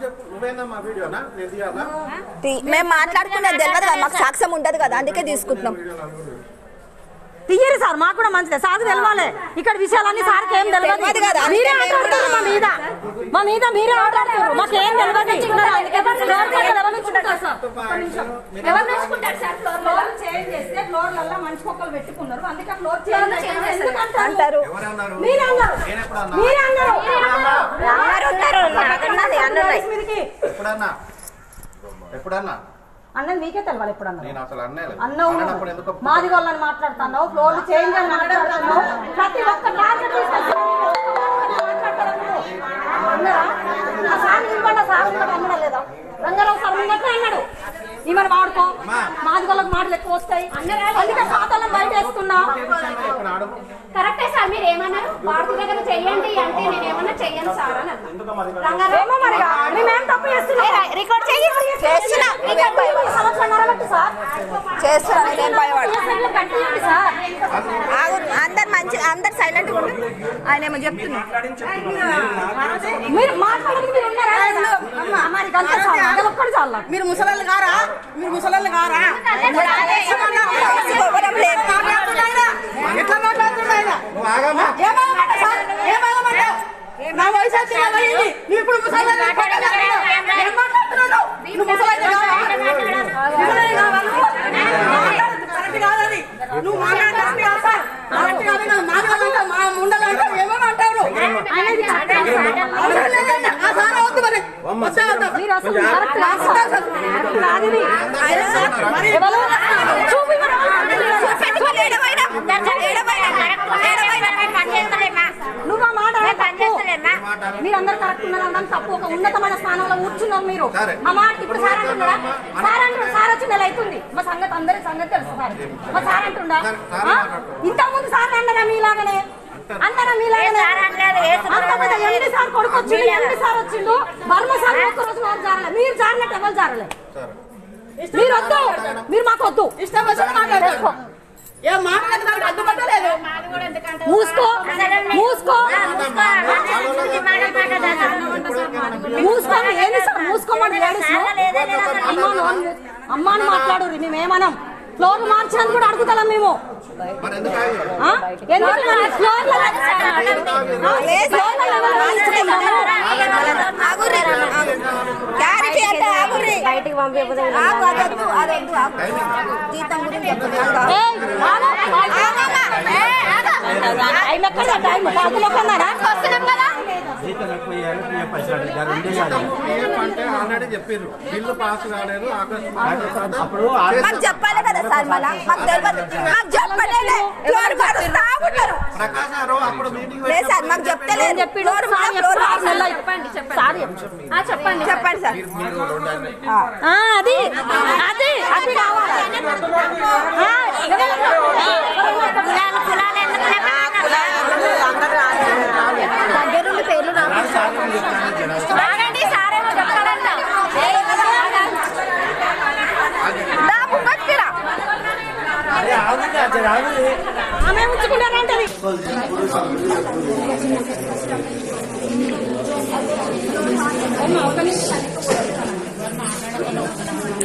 చెప్పు. నువ్వేందమ్మా వీడియోనా? నేను తీయాలా? తీ- మేము మాట్లాడుకునేది తెలియదు కదా మాకు సాక్ష్యం ఉండదు కదా అందుకే తీసుకుంటున్నాం. తీయరు సార్ మాకు కూడా మంచిదే. సాగు తెలవాలి. ఇక్కడ విషయాలన్నీ సార్కి ఏం తెలియదు మీరే ఆటాడుతున్నారు మా మీద. మా మీద మీరే ఆటాడుతున్నారు మాకు ఏం తెలియదు సార్? అంటారు. మీరే అన్నారు? మీరే అన్నారు. ఎప్పుడన్నా? అన్నది మీకే తెలవాలి అసలు అన్నే అన్నావు మాది వాళ్ళని మాట్లాడుతున్నావు ఫ్లోర్లు చేంజ్ అని మాట్లాడుతున్నావు. ప్రతి ఒక్క టార్గెట్ తీసుకొచ్చి అన్నారా? ఆ సార్ నిలబడ్డ సార్ నిలబడ్డ అన్నాడా లేదా? రంగారావు సార్ అన్నాడు. ఈమెను వాడుకో. మాది వాళ్ళకి మాటలు ఎక్కువ వస్తాయి. అందుకే ఖాతాలను బయట వేస్తున్నా కరెక్టే సార్ మీరు ఏమన్నారు? భారతి దగ్గర చెయ్యండి అంటే నేను ఏమన్నా చెయ్యను సార్ అని మేమేం తప్పు చేస్తున్నాం? రికార్డ్ చెయ్యి. చేస్తున్నా. నేనేం భయపడ అందరు మంచి అందరు సైలెంట్ ఉండి. ఆయన ఏమో చెప్తున్నా. మీరు నాకు. మీరు ముసలాళ్ళు కారా? మీరు ముసలాళ్ళు కారా? ఎట్లా మాట్లాడుతున్నాయినా నా వయసు వచ్చి నలభై. నువ్వు ఇప్పుడు ముసలాళ్ళు ఏం మాట్లాడుతున్నావు నువ్వు ముసలాళ్ళు కావా ముసలాళ్ళు కావా నువ్వు? మాట్లాడొద్దు, కరెక్ట్ కాదది నువ్వు మాట్లాడడానికి కాదు సార్ కరెక్ట్ కాదు నా మాట్లాడాలంటే మా ముండలు అంటావు ఏమేమి అంటావు నువ్వు? అనేది కరెక్ట్ కాదు సార్. అవసరం లేదండి. ఆ సార్ వద్దు మరి వద్దా వద్దా మీరు అసలు కరెక్ట్ కాదు సార్. కరెక్ట్ కాదు ఇది. ఆయన సార్ మరి ఎవరు? చూపి మరి. చూపెట్టుకోండి, ఏడవైనా. ఏడవైనా. ఏడవైనా. నువ్వు ఆ మాట తప్పు. మీరందరూ కరెక్ట్ ఉన్నారు అనడం తప్పు ఒక ఉన్నతమైన స్థానంలో కూర్చున్నారు మీరు. ఆ మాట ఇప్పుడు సార్ అంటున్నారా? సార్ అంటున్నారు సార్ వచ్చి నెల అవుతుంది. మా సంగతి అందరి సంగతి తెలుసు సార్. మా సార్ అంటుండా? సార్. ఇంతకు ముందు సార్ అన్నారా మీలాగనే? అన్నారా మీలాగనే? ఎండి సార్ కొడుకు వచ్చిండు ఎండి సార్ వచ్చిండు? వర్మ సార్ ఒక్క రోజు వారు జారలే. మీరు జారినట్టు ఎవరు జారలే? మీరు వద్దు. మీరు మాకు వద్దు. ఇష్టం వచ్చిన మాట్లాడతారు ఏ మాటలకు నాకు అడ్డుపట్టలేదు మూసుకో మూసుకో మూసుకోండి ఏంది సార్ మూసుకోమని అమ్మాను అమ్మాను మాట్లాడు మేమేమనం ఫ్లోర్ మార్చినందుకు కూడా అడుగుతాం మేము మరి ఎందుకు? ఆ? ఎందుకు మరి ఫ్లోర్ల ఆ, ఫ్లోర్ల లెవెల్ రాయించుకున్నాము. ఆగుర్రి. క్లారిటీ అంటే ఆగుర్రి. ఆగు, అదొద్దు, అదొద్దు, ఆగు. జీతం గురించి చెప్తున్నా. ఏయ్, ఆగు, ఆగు. టైం ఎక్కడ? టైం అందులో కన్నారా వస్తున్నాం కదా. పిఎఫ్ అంటే ఆల్రెడీ చెప్పారు బిల్లు పాస్ కాలేదు ఆగస్టు అప్పుడు మాకు చెప్పాలి కదా సార్ మళ్ళా మాకు తెలియదు మాకు చెప్పలేదు. ఫ్లోర్ మారుస్తా ఉన్నారు. ప్రకాశ్ గారు అప్పుడు మీటింగ్ లేదు సార్ మాకు చెప్తలేదు చెప్పిండు ఫ్లోర్ సార్ ఫ్లోర్ ఎప్పుడు ఆరు నెలలు మారుస్తా. చెప్పండి చెప్పండి. సార్ చెప్పండి. చెప్పండి సార్. ఆ, అది అది అది. కావాలి దగ్గరుండి పేర్లు చెప్తాడంట. ముంగట్కిరా ఆమె ఉంచుకుంటారంటది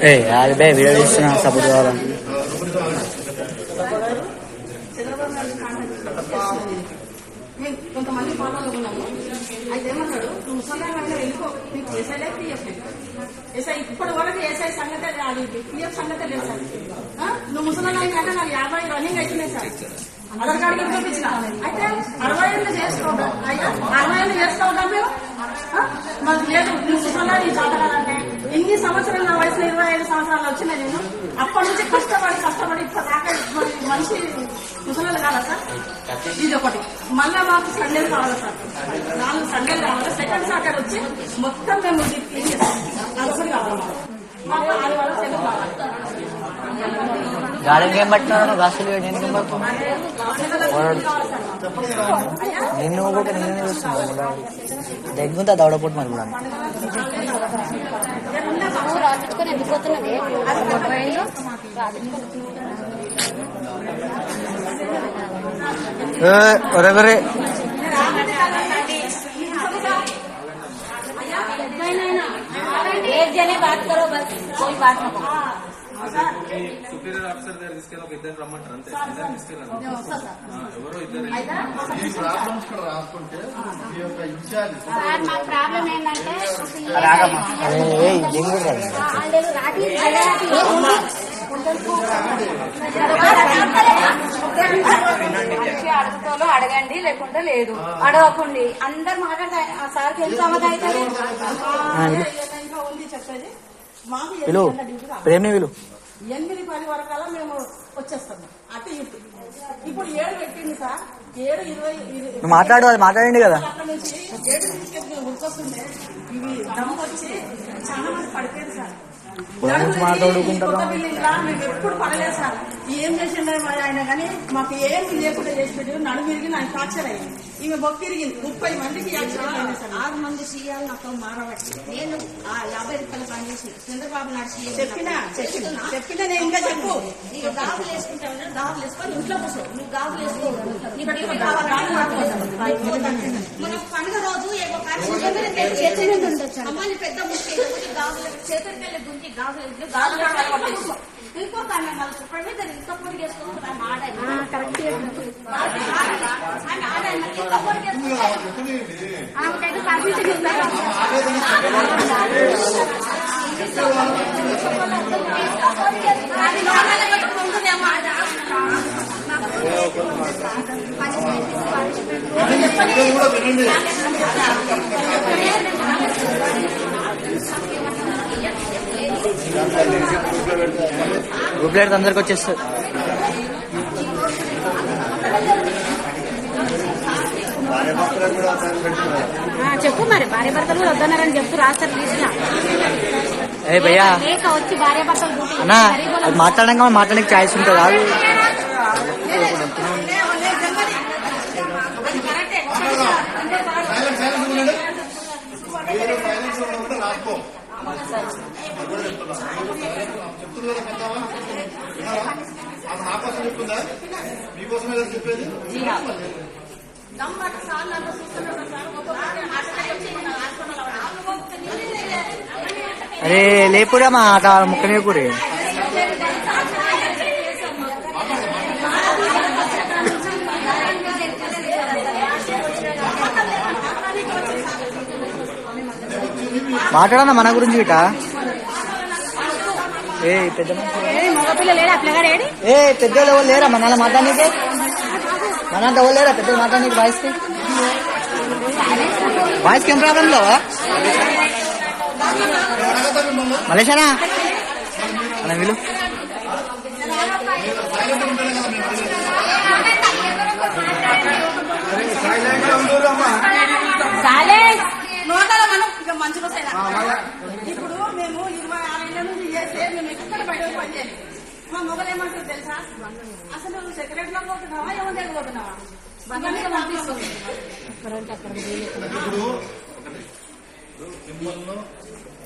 ఏ అది బే వీడియో తీస్తున్నా సపోర్ట్ కావాలని కొంతమంది పాలనలో ఉన్నాము అయితే ఏమన్నాడు నువ్వు ముసలాగా వెళ్ళిపో నీకు ఎస్ఐ లేదు పిఎఫ్ ఎస్ఐ ఇప్పటి వరకు ఎస్ఐ సంగతే అది పిఎఫ్ సంగతి లేదు సార్ నువ్వు ముసలాగా అంటే నాకు యాభై రన్నింగ్ అవుతున్నాయి సార్ ఆధార్ కార్డు చూపించిన అయితే అరవై ఏళ్ళు చేసుకోవడం అయ్యా అరవై ఏళ్ళు చేసుకోవడం మీరు మాకు లేదు నువ్వు ముసలా ఎన్ని సంవత్సరాలు నా వయసులో ఇరవై ఐదు సంవత్సరాలు వచ్చినాయి నేను. అప్పటి నుంచి కష్టపడి కష్టపడి ఇప్పుడు దాకా మరి మనిషి ముసలాలు కాదా సార్? ఇది ఒకటి. మళ్ళా మాకు సండేలు కావాలి సార్. నాలుగు సండేలు కావాలి. సెకండ్ సాటర్డే వచ్చి మొత్తం మేము క్లీన్ చేస్తాం. అదొకటి కావాలి మాకు. ఆదివారం సెలవు కావాలి. ఏం నిన్ను కూడా నిన్ను చూస్తున్నావు దగ్గుంతా దౌడపోటు మరి కూడా. రాపించుకొని ఒరే ఒరే एक जने बात करो बस कोई बात ना करो సుపీరియర్ ఆఫీసర్ దగ్గర తీసుకెళ్ళి ఒక ఇద్దరు రమ్మంటారు అంతే ఇద్దరు ఎవరో ఇద్దరు ఈ ప్రాబ్లమ్స్ కూడా రాసుకుంటే ఈ యొక్క ఇన్ఛార్జ్ ప్రాబ్లం ఏంటంటే అడుగుతాలో అడగండి లేకుంటే లేదు అడగకండి అందరు మాట్లాడతా ఆ సార్కి ఎంత సమాధానం అవుతుంది చెప్పేది మాకు విలు ఎనిమిది పది వరకల్లా మేము వచ్చేస్తాము అటు ఇటు. ఇప్పుడు ఏడు పెట్టింది సార్. ఏడు ఇరవై మాట్లాడు అది మాట్లాడండి కదా. అక్కడ నుంచి ఏడు గుర్తొస్తుండే. ఇవి దమ్ము వచ్చి చాలా మంది పడిపోయింది సార్. ఎప్పుడు పడలేదు సార్. ఏం చేసిండే మరి ఆయన కానీ మాకు ఏమి లేకుండా చేసి పెట్టి నడుము విరిగి నాకు ఫ్రాక్చర్ అయ్యింది. ఈమె బొక్క ఇరిగింది ముప్పై మందికి ఆరు మంది సీఎల్ నాతో మారబట్టి నేను ఆ యాభై రూపాయలు పనిచేసి చంద్రబాబు నాయుడు సీఎం చెప్పినా చెప్పినా చెప్పినా నేను ఇంకా చెప్పు. నీకు గాజులు వేసుకుంటావు గాజులు వేసుకొని ఇంట్లో కూర్చో. నువ్వు గాజులు వేసుకో. నీ బట్టి కావాలి. మనం పండుగ రోజు కార్యక్రమం అమ్మాయిని పెద్ద ముఖ్య గాజులు చేతులకెళ్ళి గుంజి గాజులు వేసి గాజులు వేసుకో. ఇంకొక ఆమె మళ్ళీ చెప్పండి దాన్ని ఇంత పొడి చేసుకుంటాం ఆమె ఆడాలి కరెక్ట్ ఆమె ఆడాలి ఇంత పొడి చేసుకుంటాం ఆమెకైతే పర్మిషన్ ఇస్తారు అది లోపల పెట్టుకుంటుందేమో కూడా వినండి గ్రూప్ లైట్ అందరికి వచ్చేస్తుంది చెప్పు మరి భార్య భర్తలు కూడా వద్దన్నారని చెప్తూ రాస్తారు తీసుకున్నా ఏ భయ్యా? వచ్చి భార్య భర్తలు మాట్లాడంగా మాట్లాడడానికి ఛాయిస్ ఉంటుంది? అది కూడా చెప్తున్నా చెప్తుంది కదా అది నా కోసం చెప్తుందా మీకోసమే కదా చెప్పేది అరే లేపురా మా ఆట ముక్కనే కూరే. మాట్లాడన్నా మన గురించి గిట ఏ పెద్ద ఏ పెద్దోళ్ళు ఎవరు లేరా? మన మాట్లాడనీకే. మన అంత ఎవరు లేరా? పెద్దలు మాట్లాడనీకి వాయిస్కి. వాయిస్కి ఏం ప్రాబ్లం లో మలేషానా మన విలు నోటల మనం ఇక వస్తాయి ఇప్పుడు మేము ఇరవై ఆరేళ్ళ నుంచి చేస్తే మేము ఎక్కడ బయట పనిచేయాలి మా మొగలు ఏమంటారు తెలుసా? అసలు సెక్రటరీలో పోతున్నావా ఏమో మిమ్మల్ని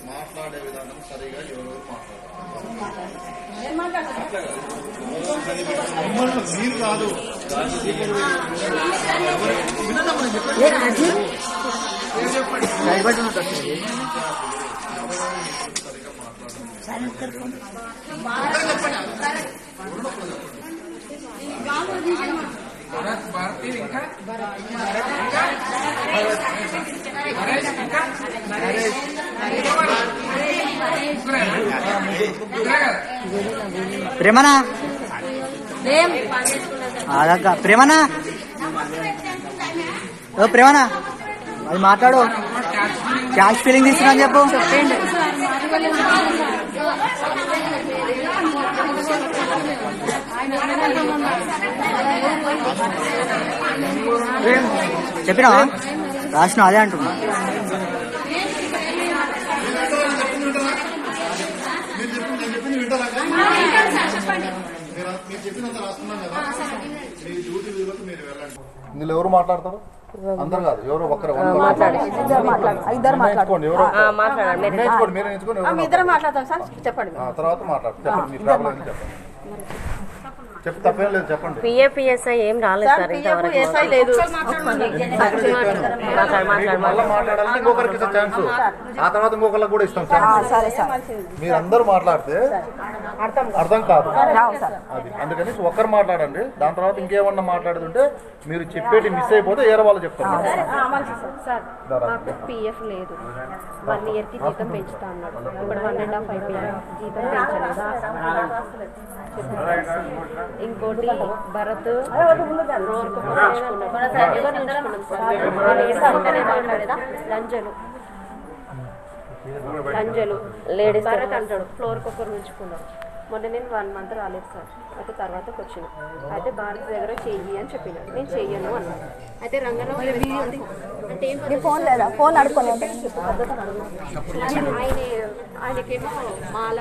మాట్లాడే విధానం సరిగా ఎవరు మాట్లాడారు. ప్రేమనా? అలాగా ప్రేమనా? ఓ ప్రేమనా? అది మాట్లాడు. క్యాష్ ఫీలింగ్ తీసుకున్నా అని చెప్పు చెప్పినా రాసిన అదే అంటున్నా మీరు చెప్పింది నేను చెప్పింది వింటారా చెప్పండి మీరు మీరు చెప్పినంత రాస్తున్నాం కదా మీ డ్యూటీ విధులకు మీరు వెళ్ళండి ఇందులో ఎవరు మాట్లాడతారు? అందరు కాదు ఎవరు ఒక్కరు ఇద్దరు చెప్పండి. ఆ, తర్వాత మాట్లాడు. చెప్పండి పిఎఫ్ఈఎస్ఐ ఏం రాలేదు సార్ ఇంకొకరికి ఇచ్చే ఛాన్స్. ఆ తర్వాత ఇంకొకరికి కూడా ఇస్తాం ఛాన్స్. సరే సార్. మీరందరూ మాట్లాడితే అర్థం కాదు. అది అందుకని ఒక్కరు మాట్లాడండి. దాని తర్వాత ఇంకేమన్నా మాట్లాడుతుంటే మీరు చెప్పేటి మిస్ అయిపోతే ఏరే వాళ్ళు చెప్తారు. పిఎఫ్ లేదు. వన్ ఇయర్కి జీతం పెంచుతా అన్నాడు. ఇప్పుడు వన్ అండ్ హాఫ్ అయిపోయారు జీతం పెంచలేదా. ఇంకోటి భరత్. లంజలు. లంజలు. లేడీస్ భరత్ అంటాడు ఫ్లోర్ కుక్కర్ ఉంచుకున్నాడు మొన్న నేను వన్ మంత్ రాలేదు సార్. అయితే తర్వాతకి వచ్చిన అయితే భారత్ దగ్గర చెయ్యి అని చెప్పినాడు నేను చెయ్యను అన్నాను అయితే రంగరావు అంటే ఏం నీ ఫోన్ లేదా? ఫోన్ ఆయన ఆయనకేమో మాల